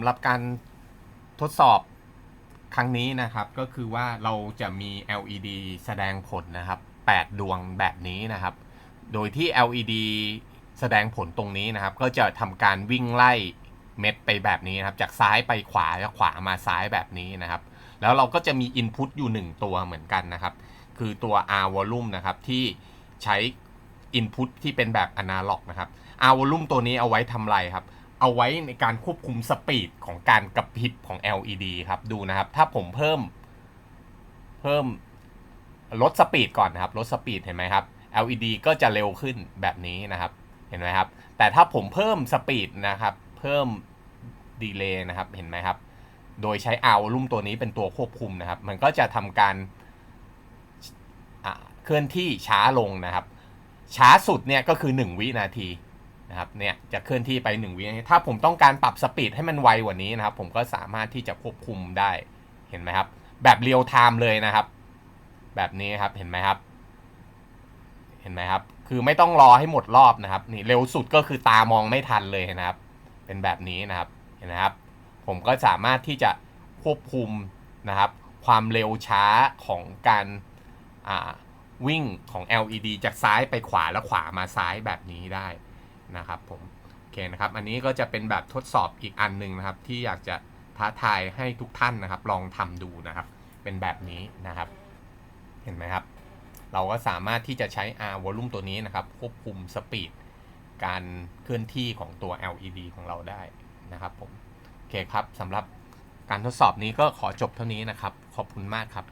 สำหรับการทดสอบครั้งนี้นะครับ ก็คือว่าเราจะมี LED แสดงผลนะครับ 8 ดวงแบบนี้นะครับ โดยที่ LED แสดงผลตรงนี้นะครับ ก็จะทำการวิ่งไล่เม็ดไปแบบนี้นะครับ จากซ้ายไปขวาจากขวามาซ้ายแบบนี้นะครับ แล้วเราก็จะมี Input อยู่ 1 ตัวเหมือนกันนะครับ คือตัว R volume นะครับ ที่ใช้ Input ที่เป็นแบบอนาล็อกนะครับ R volume ตัวนี้เอาไว้ทำไรครับ เอาไว้ในการควบคุมสปีดของการกระพริบของ LED ครับดูนะครับ ถ้าผมเพิ่ม เพิ่มลดสปีดก่อนนะครับลดสปีดเห็นไหมครับ LED ก็จะเร็วขึ้นแบบนี้นะครับเห็นไหมครับ แต่ถ้าผมเพิ่มสปีดนะครับ เพิ่มดีเลย์นะครับ เห็นไหมครับ โดยใช้ R volume ตัวนี้เป็นตัวควบคุมนะครับ มันก็จะทำการเคลื่อนที่ช้าลงนะครับ ช้าสุดเนี่ยก็คือ 1 วินาที นะครับเนี่ยจะเคลื่อนที่ไป1วิถ้าผมต้องการปรับสปีดให้มันไวกว่านี้นะครับ ผมก็สามารถที่จะควบคุมได้เห็นไหมครับ แบบเรียลไทม์เลยนะครับ แบบนี้ครับเห็นไหมครับ เห็นไหมครับ คือไม่ต้องรอให้หมดรอบนะครับ นี่เร็วสุดก็คือตามองไม่ทันเลยนะครับ เป็นแบบนี้นะครับเห็นไหมครับ ผมก็สามารถที่จะควบคุมนะครับ ความเร็วช้าของการวิ่งของ LED จากซ้ายไปขวาแล้วขวามาซ้ายแบบนี้ได้ นะครับผมโอเคนะครับอันนี้ก็จะเป็นแบบทดสอบอีกอันหนึ่งนะครับ ที่อยากจะท้าทายให้ทุกท่านนะครับ ลองทำดูนะครับ เป็นแบบนี้นะครับ เห็นไหมครับ เราก็สามารถที่จะใช้ R volume ตัวนี้นะครับ ควบคุมสปีดการเคลื่อนที่ของตัว LED ของเราได้นะครับผมโอเคครับสำหรับการทดสอบนี้ก็ขอจบเท่านี้นะครับ ขอบคุณมากครับ